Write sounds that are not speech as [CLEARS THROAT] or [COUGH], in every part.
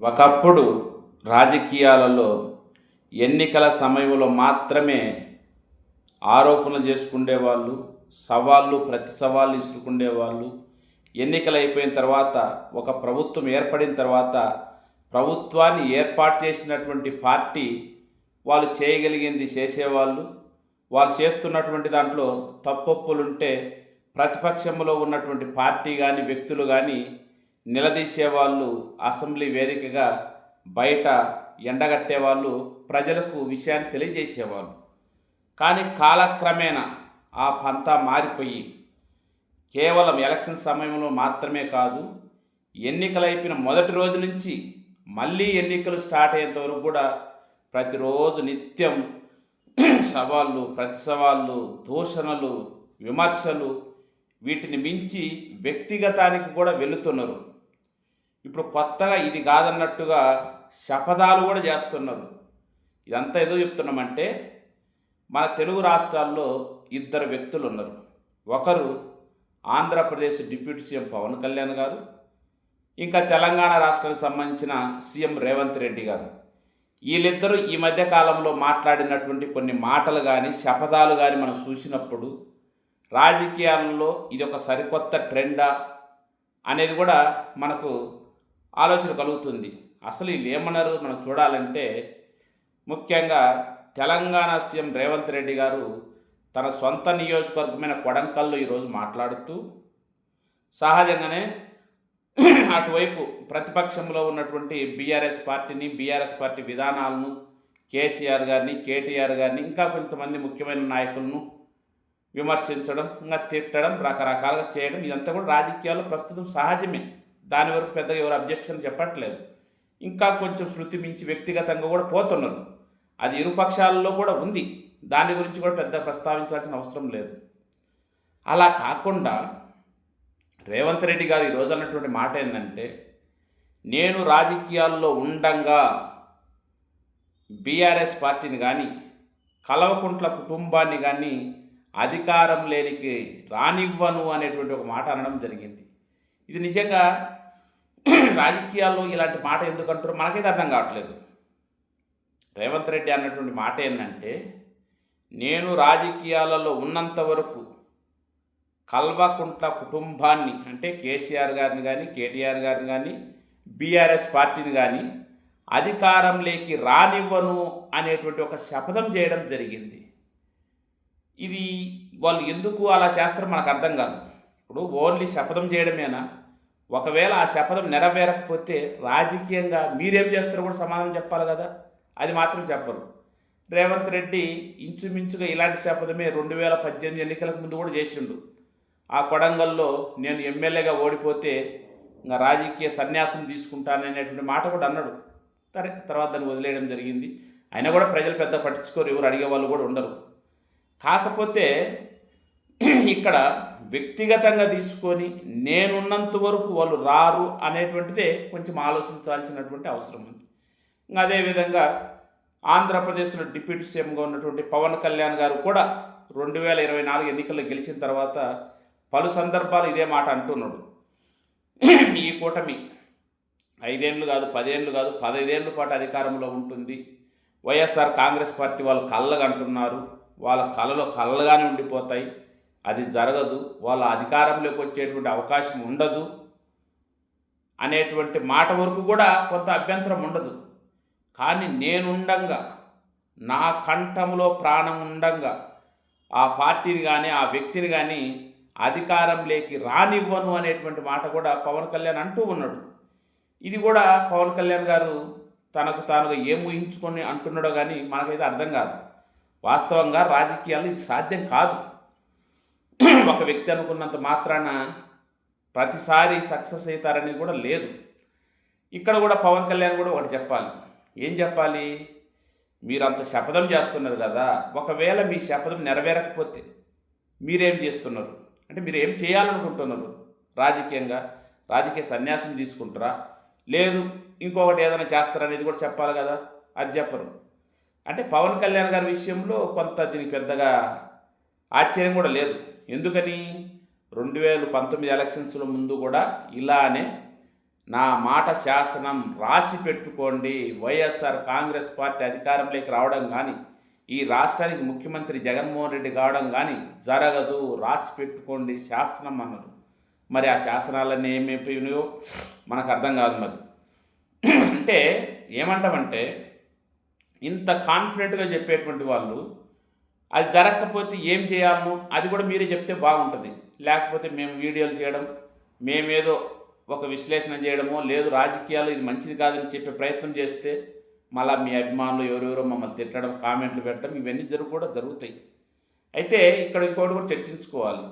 ఒకప్పుడు రాజకీయాలలో ఎన్నికల సమయంలో మాత్రమే ఆరోపణలు చేసుకుండేవాళ్ళు సవాళ్ళు ప్రతి సవాళ్ళు ఇసురుకునేవాళ్ళు ఎన్నికలు అయిపోయిన తర్వాత ఒక ప్రభుత్వం ఏర్పడిన తర్వాత ప్రభుత్వాన్ని ఏర్పాటు చేసినటువంటి పార్టీ వాళ్ళు చేయగలిగింది చేసేవాళ్ళు. వాళ్ళు చేస్తున్నటువంటి దాంట్లో తప్పొప్పులుంటే ప్రతిపక్షంలో ఉన్నటువంటి పార్టీ కానీ వ్యక్తులు కానీ నిలదీసేవాళ్ళు అసెంబ్లీ వేదికగా బయట ఎండగట్టేవాళ్ళు ప్రజలకు విషయాన్ని తెలియజేసేవాళ్ళు కానీ కాలక్రమేణా ఆ పంతా మారిపోయి కేవలం ఎలక్షన్ సమయంలో మాత్రమే కాదు ఎన్నికలు అయిపోయిన మొదటి రోజు నుంచి మళ్ళీ ఎన్నికలు స్టార్ట్ అయ్యేంత వరకు కూడా ప్రతిరోజు నిత్యం సవాళ్ళు ప్రతి సవాళ్ళు దూషణలు విమర్శలు వీటిని మించి వ్యక్తిగతానికి కూడా వెళుతున్నారు. ఇప్పుడు కొత్తగా ఇది కాదన్నట్టుగా శపథాలు కూడా చేస్తున్నారు. ఇదంతా ఏదో చెప్తున్నామంటే మన తెలుగు రాష్ట్రాల్లో ఇద్దరు వ్యక్తులు ఉన్నారు ఒకరు ఆంధ్రప్రదేశ్ డిప్యూటీ సీఎం పవన్ కళ్యాణ్ గారు ఇంకా తెలంగాణ రాష్ట్రానికి సంబంధించిన సీఎం రేవంత్ రెడ్డి గారు. వీళ్ళిద్దరూ ఈ మధ్య కాలంలో మాట్లాడినటువంటి కొన్ని మాటలు కానీ శపథాలు కానీ మనం చూసినప్పుడు రాజకీయాలలో ఇది ఒక సరికొత్త ట్రెండా అనేది కూడా మనకు ఆలోచన కలుగుతుంది. అసలు వీళ్ళు ఏమన్నారు మనం చూడాలంటే ముఖ్యంగా తెలంగాణ సీఎం రేవంత్ రెడ్డి గారు తన సొంత నియోజకవర్గమైన కొడంకల్లో ఈరోజు మాట్లాడుతూ సహజంగానే అటువైపు ప్రతిపక్షంలో ఉన్నటువంటి బీఆర్ఎస్ పార్టీని బీఆర్ఎస్ పార్టీ విధానాలను కేసీఆర్ గారిని కేటీఆర్ గారిని ఇంకా కొంతమంది ముఖ్యమైన నాయకులను విమర్శించడం ఇంకా తిట్టడం రకరకాలుగా చేయడం ఇదంతా కూడా రాజకీయాల్లో ప్రస్తుతం సహజమే. దాని వరకు పెద్దగా ఎవరు అబ్జెక్షన్ చెప్పట్లేదు. ఇంకా కొంచెం శృతి మించి వ్యక్తిగతంగా కూడా పోతున్నారు. అది ఇరుపక్షాలలో కూడా ఉంది. దాని గురించి కూడా పెద్ద ప్రస్తావించాల్సిన అవసరం లేదు. అలా కాకుండా రేవంత్ రెడ్డి గారు ఈరోజు అన్నటువంటి మాట ఏంటంటే నేను రాజకీయాల్లో ఉండంగా బీఆర్ఎస్ పార్టీని కానీ కలవకుంట్ల కుటుంబాన్ని కానీ అధికారం లేనికి రానివ్వను అనేటువంటి ఒక మాట అనడం జరిగింది. ఇది నిజంగా రాజకీయాల్లో ఇలాంటి మాట ఎందుకు అంటారో మనకైతే అర్థం కావట్లేదు. రేవంత్ రెడ్డి అన్నటువంటి మాట ఏంటంటే నేను రాజకీయాలలో ఉన్నంత వరకు కల్వకుంట్ల కుటుంబాన్ని అంటే కేసీఆర్ గారిని కానీ కేటీఆర్ గారిని కానీ బీఆర్ఎస్ పార్టీని కానీ అధికారంలోకి రానివ్వను అనేటువంటి ఒక శపథం చేయడం జరిగింది. ఇది వాళ్ళు ఎందుకు అలా చేస్తారో మనకు అర్థం కాదు. ఇప్పుడు ఓన్లీ శపథం చేయడమేనా? ఒకవేళ ఆ శపథం నెరవేరకపోతే రాజకీయంగా మీరేం చేస్తారో కూడా సమాధానం చెప్పాలి కదా. అది మాత్రం చెప్పరు. రేవంత్ రెడ్డి ఇంచుమించుగా ఇలాంటి శపథమే రెండు వేల పద్దెనిమిది ఎన్నికలకు ముందు కూడా చేసిండు. ఆ కొడంగల్లో నేను ఎమ్మెల్యేగా ఓడిపోతే ఇంకా రాజకీయ సన్యాసం తీసుకుంటాననేటువంటి మాట కూడా అన్నాడు. సరే తర్వాత దాన్ని వదిలేయడం జరిగింది. అయినా కూడా ప్రజలు పెద్ద పట్టించుకోరు ఎవరు అడిగే వాళ్ళు కూడా ఉండరు. కాకపోతే [CLEARS THROAT] ఇక్కడ వ్యక్తిగతంగా తీసుకొని నేనున్నంత వరకు వాళ్ళు రారు అనేటువంటిదే కొంచెం ఆలోచించాల్సినటువంటి అవసరం ఉంది. ఇంకా అదేవిధంగా ఆంధ్రప్రదేశ్లో డిప్యూటీ సీఎంగా ఉన్నటువంటి పవన్ కళ్యాణ్ గారు కూడా రెండు వేల ఇరవై నాలుగు ఎన్నికల్లో గెలిచిన తర్వాత పలు సందర్భాలు ఇదే మాట అంటున్నాడు. [CLEARS THROAT] ఈ కూటమి ఐదేళ్ళు కాదు పదేళ్ళు కాదు పదైదేళ్ళ పాటు అధికారంలో ఉంటుంది. వైఎస్ఆర్ కాంగ్రెస్ పార్టీ వాళ్ళు కళ్ళగా అంటున్నారు వాళ్ళ కళలో కళ్ళగానే ఉండిపోతాయి. అది జరగదు వాళ్ళ అధికారంలోకి వచ్చేటువంటి అవకాశం ఉండదు అనేటువంటి మాట వరకు కూడా కొంత అభ్యంతరం ఉండదు. కానీ నేనుండంగా నా కంఠంలో ప్రాణం ఉండంగా ఆ పార్టీని కానీ ఆ వ్యక్తిని కానీ అధికారంలోకి రానివ్వను అనేటువంటి మాట కూడా పవన్ కళ్యాణ్ అంటూ ఉన్నాడు. ఇది కూడా పవన్ కళ్యాణ్ గారు తనకు తానుగా ఏం ఊహించుకొని అంటున్నాడో కానీ మనకైతే అర్థం కాదు. వాస్తవంగా రాజకీయాలు ఇది సాధ్యం కాదు. ఒక వ్యక్తి అనుకున్నంత మాత్రాన ప్రతిసారి సక్సెస్ అవుతారనేది కూడా లేదు. ఇక్కడ కూడా పవన్ కళ్యాణ్ కూడా ఒకటి చెప్పాలి. ఏం చెప్పాలి? మీరు అంత శపథం చేస్తున్నారు కదా ఒకవేళ మీ శపథం నెరవేరకపోతే మీరేం చేస్తున్నారు? అంటే మీరు ఏం చేయాలనుకుంటున్నారు? రాజకీయంగా రాజకీయ సన్యాసం తీసుకుంటారా? లేదు ఇంకొకటి ఏదైనా చేస్తారనేది కూడా చెప్పాలి కదా అది చెప్పరు. అంటే పవన్ కళ్యాణ్ గారి విషయంలో కొంత దీనికి పెద్దగా ఆశ్చర్యం కూడా లేదు. ఎందుకని? రెండు వేల పంతొమ్మిది ఎలక్షన్స్లో ముందు కూడా ఇలానే నా మాట శాసనం రాసి పెట్టుకోండి వైఎస్ఆర్ కాంగ్రెస్ పార్టీ అధికారంలోకి రావడం కానీ ఈ రాష్ట్రానికి ముఖ్యమంత్రి జగన్మోహన్ రెడ్డి కావడం కానీ జరగదు రాసి పెట్టుకోండి శాసనం అన్నారు. మరి ఆ శాసనాలన్నీ ఏమైపోయినాయో మనకు అర్థం కాదు మరి. అంటే ఏమంటామంటే ఇంత కాన్ఫిడెంట్గా చెప్పేటువంటి వాళ్ళు అది జరగకపోతే ఏం చేయాలను అది కూడా మీరే చెప్తే బాగుంటుంది. లేకపోతే మేము వీడియోలు చేయడం మేమేదో ఒక విశ్లేషణ చేయడమో లేదు రాజకీయాలు ఇది మంచిది కాదని చెప్పే ప్రయత్నం చేస్తే మళ్ళీ మీ అభిమానులు ఎవరెవరో మమ్మల్ని తిట్టడం కామెంట్లు పెట్టడం ఇవన్నీ జరుగు కూడా జరుగుతాయి. అయితే ఇక్కడ ఇంకోటి కూడా చర్చించుకోవాలి.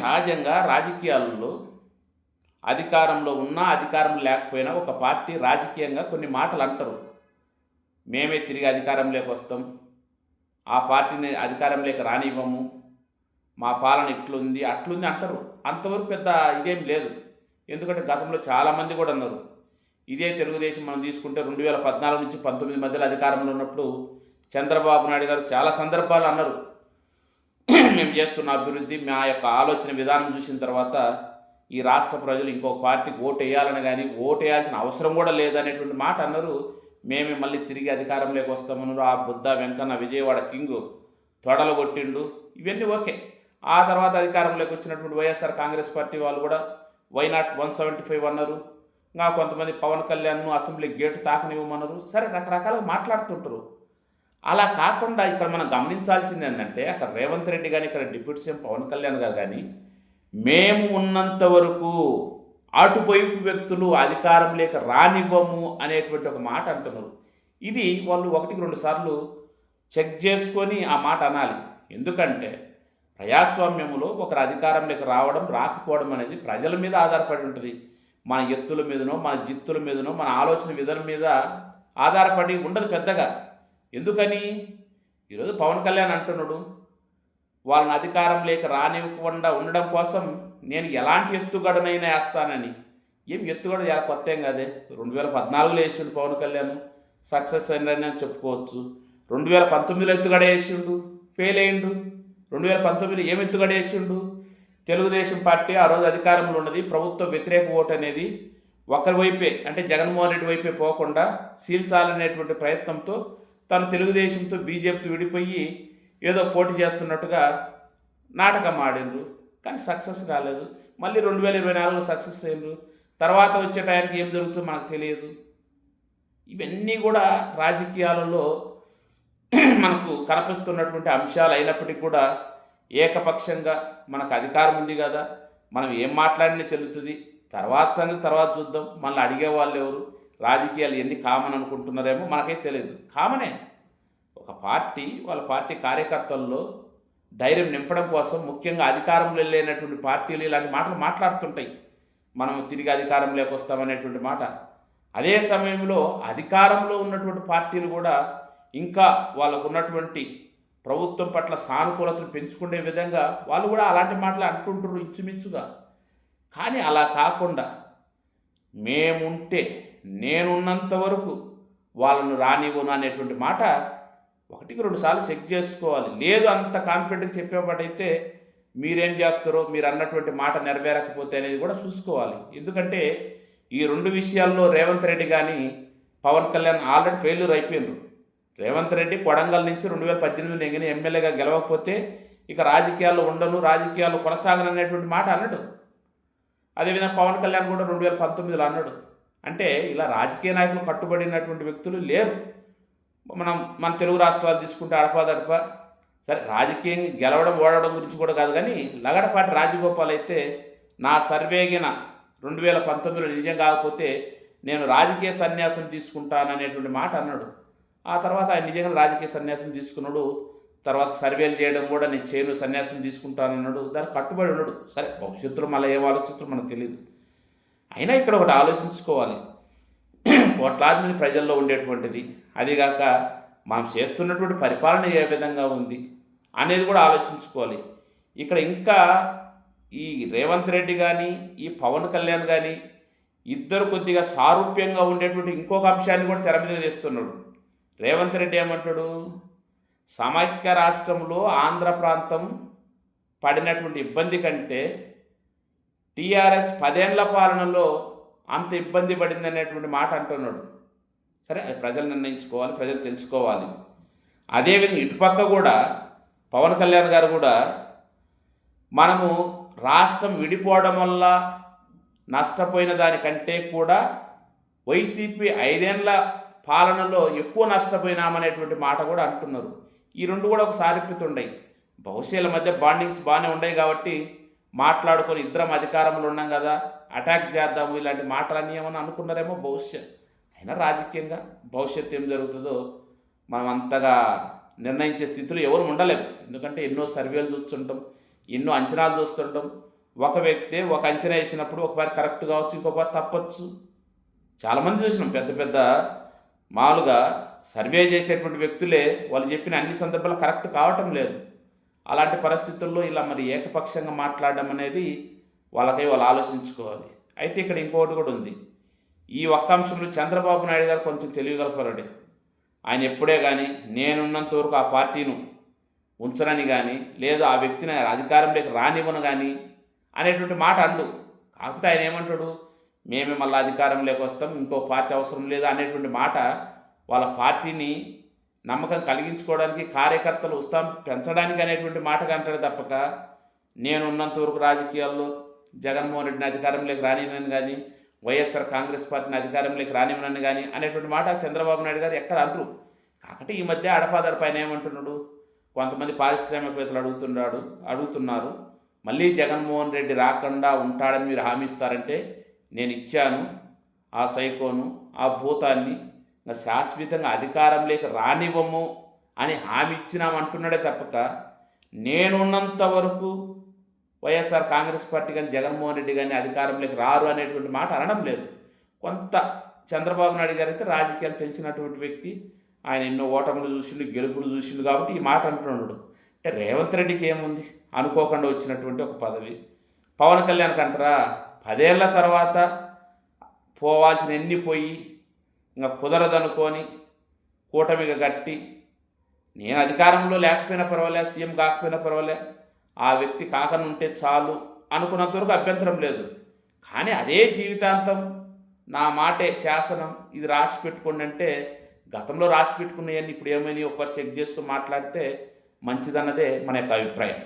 సహజంగా రాజకీయాలలో అధికారంలో ఉన్నా అధికారం లేకపోయినా ఒక పార్టీ రాజకీయంగా కొన్ని మాటలు అంటారు. మేమే తిరిగి అధికారంలోకి వస్తాం ఆ పార్టీని అధికారంలోకి రానివ్వము. మా పాలన ఇట్లుంది అట్లుంది అంటారు. అంతవరకు పెద్ద ఇదేం లేదు. ఎందుకంటే గతంలో చాలామంది కూడా అన్నారు ఇదే తెలుగుదేశం మనం తీసుకుంటే రెండు వేల పద్నాలుగు నుంచి పంతొమ్మిది మధ్యలో అధికారంలో ఉన్నప్పుడు చంద్రబాబు నాయుడు గారు చాలా సందర్భాలు అన్నారు. మేము చేస్తున్న అభివృద్ధి మా యొక్క ఆలోచన విధానం చూసిన తర్వాత ఈ రాష్ట్ర ప్రజలు ఇంకొక పార్టీకి ఓటు వేయాలని కానీ ఓటు వేయాల్సిన అవసరం కూడా లేదనేటువంటి మాట అన్నారు. మేమే మళ్ళీ తిరిగి అధికారంలోకి వస్తామన్నారు ఆ బుద్ధ వెంకన్న విజయవాడ కింగ్ తొడలు కొట్టిండు. ఇవన్నీ ఓకే. ఆ తర్వాత అధికారంలోకి వచ్చినటువంటి వైఎస్ఆర్ కాంగ్రెస్ పార్టీ వాళ్ళు కూడా why not one seventy five అన్నారు. ఇంకా కొంతమంది పవన్ కళ్యాణ్ను అసెంబ్లీ గేటు తాకనివ్వమన్నారు. సరే రకరకాలుగా మాట్లాడుతుంటారు. అలా కాకుండా ఇక్కడ మనం గమనించాల్సింది ఏంటంటే అక్కడ రేవంత్ రెడ్డి కానీ ఇక్కడ డిప్యూటీ సీఎం పవన్ కళ్యాణ్ గారు కానీ మేము ఉన్నంత వరకు అటువైపు వ్యక్తులు అధికారం లేక రానివ్వము అనేటువంటి ఒక మాట అంటున్నారు. ఇది వాళ్ళు ఒకటికి రెండు సార్లు చెక్ చేసుకొని ఆ మాట అనాలి. ఎందుకంటే ప్రజాస్వామ్యంలో ఒకరు అధికారంలోకి రావడం రాకపోవడం అనేది ప్రజల మీద ఆధారపడి ఉంటుంది. మన ఎత్తుల మీదనో మన జిత్తుల మీదనో మన ఆలోచన విధుల మీద ఆధారపడి ఉండదు పెద్దగా. ఎందుకని? ఈరోజు పవన్ కళ్యాణ్ అంటున్నాడు వాళ్ళని అధికారం లేక రానివ్వకుండా ఉండడం కోసం నేను ఎలాంటి ఎత్తుగడనైనా వేస్తానని. ఏం ఎత్తుగడ చాలా కొత్త ఏం కాదే? రెండు వేల పద్నాలుగులో వేసిండు పవన్ కళ్యాణ్ సక్సెస్ అయిందని చెప్పుకోవచ్చు. రెండు వేల పంతొమ్మిదిలో ఎత్తుగడ వేసిండు ఫెయిల్ అయ్యిండు. రెండు వేల పంతొమ్మిదిలో ఏం ఎత్తుగడ వేసిండు? తెలుగుదేశం పార్టీ ఆ రోజు అధికారంలో ఉన్నది. ప్రభుత్వ వ్యతిరేక ఓటు అనేది ఒకరి వైపే అంటే జగన్మోహన్ రెడ్డి వైపే పోకుండా సీల్చాలనేటువంటి ప్రయత్నంతో తను తెలుగుదేశంతో బీజేపీతో విడిపోయి ఏదో పోటీ చేస్తున్నట్టుగా నాటకం ఆడిండ్రు కానీ సక్సెస్ కాలేదు మళ్ళీ రెండు వేల ఇరవై నాలుగులో సక్సెస్ అయ్యిండ్రు తర్వాత వచ్చే టైంకి ఏం జరుగుతుందో మనకు తెలియదు. ఇవన్నీ కూడా రాజకీయాలలో [CLEARS THROAT] మనకు కనిపిస్తున్నటువంటి అంశాలు అయినప్పటికీ కూడా ఏకపక్షంగా మనకు అధికారం ఉంది కదా. మనం ఏం మాట్లాడినా చెల్లుతుంది. తర్వాత సంగతి తర్వాత చూద్దాం. మళ్ళీ అడిగే వాళ్ళు ఎవరు? రాజకీయాలు ఎన్ని కామన్ అనుకుంటున్నారేమో మనకైతే తెలియదు కామనే. ఒక పార్టీ వాళ్ళ పార్టీ కార్యకర్తల్లో ధైర్యం నింపడం కోసం ముఖ్యంగా అధికారంలో లేనటువంటి పార్టీలు ఇలాంటి మాటలు మాట్లాడుతుంటాయి. మనం తిరిగి అధికారంలోకి వస్తామనేటువంటి మాట. అదే సమయంలో అధికారంలో ఉన్నటువంటి పార్టీలు కూడా ఇంకా వాళ్ళకు ఉన్నటువంటి ప్రభుత్వం పట్ల సానుకూలతను పెంచుకునే విధంగా వాళ్ళు కూడా అలాంటి మాటలు అంటుంటారు ఇంచుమించుగా. కానీ అలా కాకుండా మేముంటే నేనున్నంత వరకు వాళ్ళను రానివ్వను అనేటువంటి మాట ఒకటికి రెండు సార్లు చెక్ చేసుకోవాలి. లేదు అంత కాన్ఫిడెంట్గా చెప్పేవాడైతే మీరేం చేస్తారో మీరు అన్నటువంటి మాట నెరవేరకపోతే అనేది కూడా చూసుకోవాలి. ఎందుకంటే ఈ రెండు విషయాల్లో రేవంత్ రెడ్డి కానీ పవన్ కళ్యాణ్ ఆల్రెడీ ఫెయిల్యూర్ అయిపోయినారు. రేవంత్ రెడ్డి కొడంగల్ నుంచి రెండు వేల పద్దెనిమిది నెగిన ఎమ్మెల్యేగా గెలవకపోతే ఇక రాజకీయాల్లో ఉండను రాజకీయాల్లో కొనసాగననేటువంటి మాట అన్నాడు. అదేవిధంగా పవన్ కళ్యాణ్ కూడా రెండు వేల పంతొమ్మిదిలో అన్నాడు. అంటే ఇలా రాజకీయ నాయకులు కట్టుబడినటువంటి వ్యక్తులు లేరు. మనం మన తెలుగు రాష్ట్రాలు తీసుకుంటే అడపాదడప సరే రాజకీయం గెలవడం ఓడడం గురించి కూడా కాదు కానీ లగడపాటి రాజగోపాల్ అయితే నా సర్వేగిన రెండు వేల పంతొమ్మిదిలో నిజం కాకపోతే నేను రాజకీయ సన్యాసం తీసుకుంటాననేటువంటి మాట అన్నాడు. ఆ తర్వాత ఆయన నిజంగా రాజకీయ సన్యాసం తీసుకున్నాడు. తర్వాత సర్వేలు చేయడం కూడా నేను చేయను సన్యాసం తీసుకుంటానన్నాడు దానికి కట్టుబడి ఉన్నాడు. సరే భవిష్యత్తులో మళ్ళీ ఏం ఆలోచిస్తారో మనకు తెలియదు అయినా ఇక్కడ ఒకటి ఆలోచించుకోవాలి. కోట్లాది మంది ప్రజల్లో ఉండేటువంటిది. అదిగాక మనం చేస్తున్నటువంటి పరిపాలన ఏ విధంగా ఉంది అనేది కూడా ఆలోచించుకోవాలి. ఇక్కడ ఇంకా ఈ రేవంత్ రెడ్డి కానీ ఈ పవన్ కళ్యాణ్ కానీ ఇద్దరు కొద్దిగా సారూప్యంగా ఉండేటువంటి ఇంకొక అంశాన్ని కూడా తెర మీద చేస్తున్నాడు రేవంత్ రెడ్డి ఏమంటాడు? సమైక్య రాష్ట్రంలో ఆంధ్ర ప్రాంతం పడినటువంటి ఇబ్బంది కంటే టీఆర్ఎస్ పదేండ్ల పాలనలో అంత ఇబ్బంది పడింది అనేటువంటి మాట అంటున్నాడు. సరే అది ప్రజలు నిర్ణయించుకోవాలి ప్రజలు తెలుసుకోవాలి. అదేవిధంగా ఇటుపక్క కూడా పవన్ కళ్యాణ్ గారు కూడా మనము రాష్ట్రం విడిపోవడం వల్ల నష్టపోయిన దానికంటే కూడా వైసీపీ ఐదేళ్ళ పాలనలో ఎక్కువ నష్టపోయినామనేటువంటి మాట కూడా అంటున్నారు. ఈ రెండు కూడా ఒక సారూప్యత భవిష్యల మధ్య బాండింగ్స్ బాగానే ఉన్నాయి కాబట్టి మాట్లాడుకొని ఇద్దరం అధికారంలో ఉన్నాం కదా. అటాక్ చేద్దాము ఇలాంటి మాటలన్నీ ఏమన్నా అనుకున్నారేమో భవిష్యత్ అయినా రాజకీయంగా భవిష్యత్తు ఏం జరుగుతుందో మనం అంతగా నిర్ణయించే స్థితిలో ఎవరు ఉండలేము ఎందుకంటే ఎన్నో సర్వేలు చూస్తుంటాం ఎన్నో అంచనాలు చూస్తుంటాం. ఒక వ్యక్తి ఒక అంచనా వేసినప్పుడు ఒకవారి కరెక్ట్ కావచ్చు ఇంకొకసారి తప్పచ్చు. చాలామంది చూసినాం పెద్ద పెద్ద మామూలుగా సర్వే చేసేటువంటి వ్యక్తులే వాళ్ళు చెప్పిన అన్ని సందర్భాలు కరెక్ట్ కావటం లేదు. అలాంటి పరిస్థితుల్లో ఇలా మరి ఏకపక్షంగా మాట్లాడడం అనేది వాళ్ళకై వాళ్ళు ఆలోచించుకోవాలి. అయితే ఇక్కడ ఇంకోటి కూడా ఉంది. ఈ ఒక్క అంశంలో చంద్రబాబు నాయుడు గారు కొంచెం తెలియగలపరాడు ఆయన ఎప్పుడే కానీ నేనున్నంత వరకు ఆ పార్టీను ఉంచరని కానీ లేదు ఆ వ్యక్తిని అధికారంలోకి రానివ్వను కానీ అనేటువంటి మాట అండు. కాకపోతే ఆయన ఏమంటాడు? మేమే మళ్ళీ అధికారంలోకి వస్తాం ఇంకో పార్టీ అవసరం లేదు అనేటువంటి మాట వాళ్ళ పార్టీని నమ్మకం కలిగించుకోవడానికి కార్యకర్తలు ఉత్సాహం పెంచడానికి అనేటువంటి మాట అంటాడు తప్పక. నేనున్నంత వరకు రాజకీయాల్లో జగన్మోహన్ రెడ్డిని అధికారంలోకి రానివ్వనని కానీ వైఎస్ఆర్ కాంగ్రెస్ పార్టీని అధికారంలోకి రానివ్వనని కానీ అనేటువంటి మాట చంద్రబాబు నాయుడు గారు ఎక్కడ అంటారు కాకపోతే ఈ మధ్య అడపాదడప ఆయన ఏమంటున్నాడు? కొంతమంది పారిశ్రామికవేత్తలు అడుగుతున్నాడు అడుగుతున్నారు. మళ్ళీ జగన్మోహన్ రెడ్డి రాకుండా ఉంటాడని మీరు హామీ ఇస్తారంటే నేను ఇచ్చాను ఆ సైకోను ఆ భూతాన్ని శాశ్వతంగా అధికారంలోకి రానివ్వము అని హామీ ఇచ్చినామంటున్నాడే తప్పక. నేనున్నంత వరకు వైఎస్ఆర్ కాంగ్రెస్ పార్టీ కానీ జగన్మోహన్ రెడ్డి కానీ అధికారంలోకి రారు అనేటువంటి మాట అనడం లేదు. కొంత చంద్రబాబు నాయుడు గారు అయితే రాజకీయాలు తెలిసినటువంటి వ్యక్తి. ఆయన ఎన్నో ఓటములు చూసిండు గెలుపులు చూసిండు కాబట్టి ఈ మాట అంటున్నాడు. అంటే రేవంత్ రెడ్డికి ఏముంది? అనుకోకుండా వచ్చినటువంటి ఒక పదవి. పవన్ కళ్యాణ్ అంటారా? పదేళ్ళ తర్వాత పోవాల్సిన ఎన్ని పోయి ఇంకా కుదరదనుకొని కూటమిగా కట్టి నేను అధికారంలో లేకపోయినా పర్వాలే సీఎం కాకపోయినా పర్వాలే ఆ వ్యక్తి కాకనుంటే చాలు అనుకున్నంతవరకు అభ్యంతరం లేదు. కానీ అదే జీవితాంతం నా మాటే శాసనం ఇది రాసి పెట్టుకోండి అంటే గతంలో రాసి పెట్టుకున్నాయని ఇప్పుడు ఏమైనా ఒకసారి చెక్ చేస్తూ మాట్లాడితే మంచిదన్నదే మన యొక్క అభిప్రాయం.